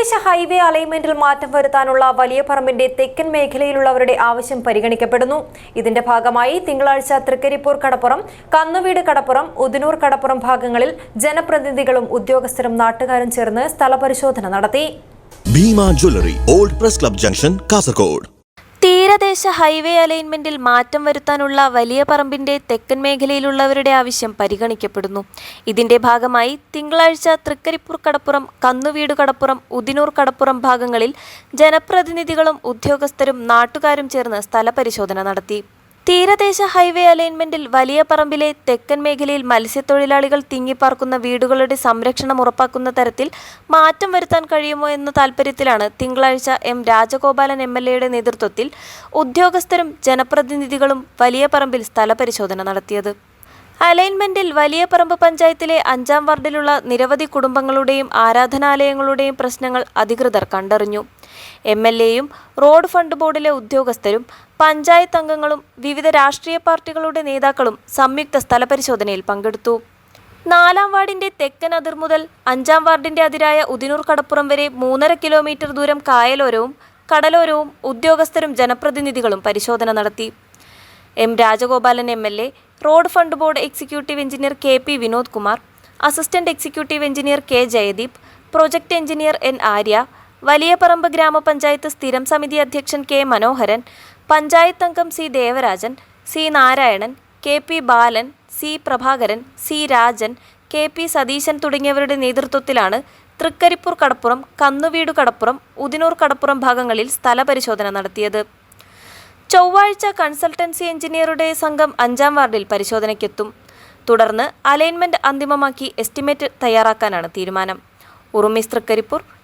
തീരദേശ ഹൈവേ അലൈൻമെന്റിൽ മാറ്റം വരുത്താനുള്ള വലിയ പറമ്പിന്റെ തെക്കൻ മേഖലയിലുള്ളവരുടെ ആവശ്യം പരിഗണിക്കപ്പെടുന്നു. ഇതിന്റെ ഭാഗമായി തിങ്കളാഴ്ച തൃക്കരിപ്പൂർ കടപ്പുറം കന്നുവീട് കടപ്പുറം ഉദിനൂർ കടപ്പുറം ഭാഗങ്ങളിൽ ജനപ്രതിനിധികളും ഉദ്യോഗസ്ഥരും നാട്ടുകാരും ചേർന്ന് സ്ഥലപരിശോധന നടത്തി. Bhima jewellery old press club junction Kasaragod. തീരദേശ ഹൈവേ അലൈൻമെന്റിൽ മാറ്റം വരുത്താനുള്ള വലിയ പറമ്പിന്റെ തെക്കൻ മേഖലയിലുള്ളവരുടെ ആവശ്യം പരിഗണിക്കപ്പെടുന്നു. ഇതിന്റെ ഭാഗമായി തിങ്കളാഴ്ച തൃക്കരിപ്പൂർ കടപ്പുറം കന്നുവീട് കടപ്പുറം ഉദിനൂർ കടപ്പുറം ഭാഗങ്ങളിൽ ജനപ്രതിനിധികളും ഉദ്യോഗസ്ഥരും നാട്ടുകാരും ചേർന്ന് സ്ഥലപരിശോധന നടത്തി. തീരദേശ ഹൈവേ അലൈൻമെന്റിൽ വലിയ പറമ്പിലെ തെക്കൻ മേഖലയിൽ മത്സ്യത്തൊഴിലാളികൾ തിങ്ങിപ്പാർക്കുന്ന വീടുകളുടെ സംരക്ഷണം ഉറപ്പാക്കുന്ന തരത്തിൽ മാറ്റം വരുത്താൻ കഴിയുമോ എന്ന താൽപര്യത്തിലാണ് തിങ്കളാഴ്ച എം രാജഗോപാലൻ എം എൽ എയുടെ നേതൃത്വത്തിൽ ഉദ്യോഗസ്ഥരും ജനപ്രതിനിധികളും വലിയ പറമ്പിൽ സ്ഥലപരിശോധന നടത്തിയത്. അലൈൻമെന്റിൽ വലിയ പറമ്പ് പഞ്ചായത്തിലെ അഞ്ചാം വാർഡിലുള്ള നിരവധി കുടുംബങ്ങളുടെയും ആരാധനാലയങ്ങളുടെയും പ്രശ്നങ്ങൾ അധികൃതർ കണ്ടറിഞ്ഞു. എം എൽ എയും റോഡ് ഫണ്ട് ബോർഡിലെ ഉദ്യോഗസ്ഥരും പഞ്ചായത്ത് അംഗങ്ങളും വിവിധ രാഷ്ട്രീയ പാർട്ടികളുടെ നേതാക്കളും സംയുക്ത സ്ഥലപരിശോധനയിൽ പങ്കെടുത്തു. നാലാം വാർഡിന്റെ തെക്കൻ അതിർ മുതൽ അഞ്ചാം വാർഡിന്റെ അതിരായ ഉദിനൂർ കടപ്പുറം വരെ മൂന്നര കിലോമീറ്റർ ദൂരം കായലോരവും കടലോരവും ഉദ്യോഗസ്ഥരും ജനപ്രതിനിധികളും പരിശോധന നടത്തി. M Rajagopalan M L A road fund board executive engineer K P Vinod Kumar assistant executive engineer K Jayadeep project engineer N Arya Valiya Paramba ഗ്രാമപഞ്ചായത്ത് സ്ഥിരം സമിതി അധ്യക്ഷൻ കെ മനോഹരൻ പഞ്ചായത്ത് അംഗം C Devarajan C Narayanan K P Balan C Prabhakaran C Rajan K P Satheesan തുടങ്ങിയവരുടെ നേതൃത്വത്തിലാണ് തൃക്കരിപ്പൂർ കടപ്പുറം കന്നുവീടു കടപ്പുറം ഉദിനൂർ കടപ്പുറം ഭാഗങ്ങളിൽ സ്ഥലപരിശോധന നടത്തിയത്. ചൊവ്വാഴ്ച കൺസൾട്ടൻസി എഞ്ചിനീയറുടെ സംഘം അഞ്ചാം വാർഡിൽ പരിശോധനയ്ക്കെത്തും. തുടർന്ന് അലൈൻമെന്റ് അന്തിമമാക്കി എസ്റ്റിമേറ്റ് തയ്യാറാക്കാനാണ് തീരുമാനം. Urumis Trikaripur